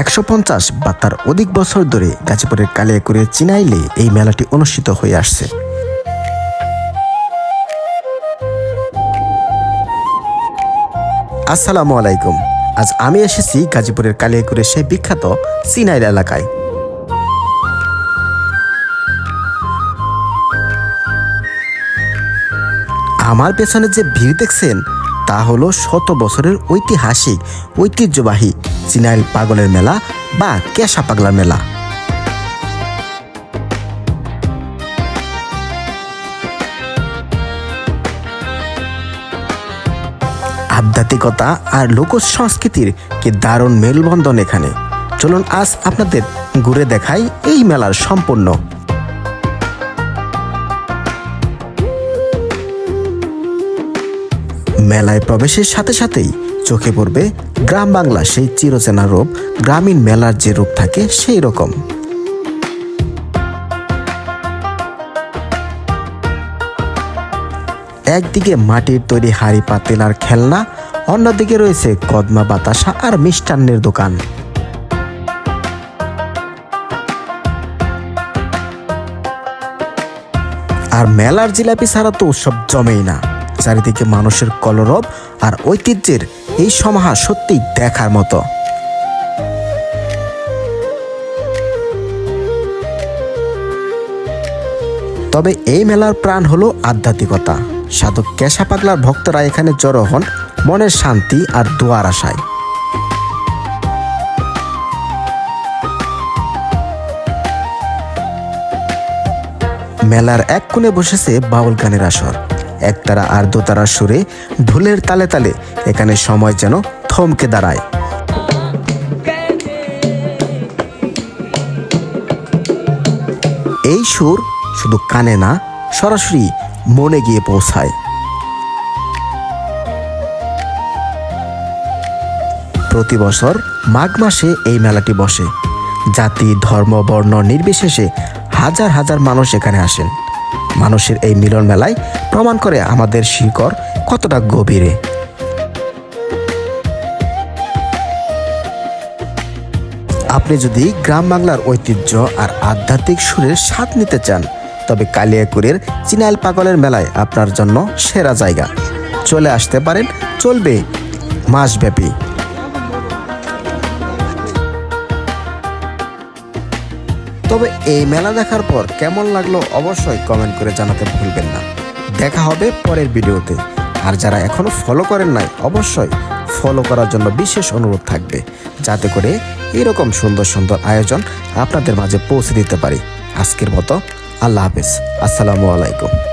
একশো পঞ্চাশ বা তার অধিক বছর ধরে গাজীপুরের কালিয়াকুড়ে চিনাইলে এই মেলাটি অনুষ্ঠিত হয়ে আসছে। আসসালামু আলাইকুম। আজ আমি এসেছি গাজীপুরের কালিয়াকুড়ের সেই বিখ্যাত চিনাইল এলাকায়। আমার পেছনে যে ভিড় দেখছেন, তা হলো শত বছরের ঐতিহাসিক, ঐতিহ্যবাহী চিনাইল পাগলের মেলা বা কেশা পাগলার মেলা। আধ্যাত্মিকতা আর লোক সংস্কৃতির কি দারুণ মেলবন্ধন এখানে? চলুন আজ আপনাদের ঘুরে দেখাই এই মেলার সম্পূর্ণ। মেলায় প্রবেশের সাথে সাথেই চোখে পড়বে, গ্রাম বাংলা সেই চিরচেনা রূপ, গ্রামীণ মেলার যে রূপ থাকে সেই রকম। একদিকে মাটির তৈরি হাড়ি পাতিল আর খেলনা, অন্যদিকে রয়েছে কদমা বাতাসা আর মিষ্টান্নের দোকান। আর মেলার জিলাপি ছাড়া তো উৎসব জমেই না। চারিদিকে মানুষের কলরব আর ঐতিহ্যের এই সমাহার সত্যিই দেখার মতো। তবে এই মেলার প্রাণ হলো আধ্যাত্মিকতা। সাধক কেশা পাগলার ভক্তরা এখানে জড়ো হন মনের শান্তি আর দোয়ার আশায়। মেলার এক কোণে বসেছে বাউল গানের আসর। একতারা আর দোতারার সুরে ঢোলের তালে তালে এখানে সময় যেন থমকে দাঁড়ায়। এই সুর শুধু কানে না, সরাসরি মনে গিয়ে পৌঁছায়। প্রতি বছর মাঘ মাসে এই মেলাটি বসে। জাতি, ধর্ম, বর্ণ নির্বিশেষে হাজার হাজার মানুষ এখানে আসেন। মানুষের এই মিলন মেলায় প্রমাণ করে আমাদের শিকড় কতটা গভীরে। আপনি যদি গ্রাম বাংলার ঐতিহ্য আর আধ্যাত্মিক সুরের স্বাদ নিতে চান, তবে কালিয়াকুড়ের চিনাইল পাগলের মেলায় আপনার জন্য সেরা জায়গা। চলে আসতে পারেন, চলবে মাসব্যাপী। তবে এই মেলা দেখার পর কেমন লাগল অবশ্যই কমেন্ট করে জানাতে ভুলবেন না। দেখা হবে পরের ভিডিওতে। আর যারা এখনও ফলো করেন নাই, অবশ্যই ফলো করার জন্য বিশেষ অনুরোধ থাকবে, যাতে করে এরকম সুন্দর সুন্দর আয়োজন আপনাদের মাঝে পৌঁছে দিতে পারি। আজকের মতো আল্লাহ হাফেজ। আসসালামু আলাইকুম।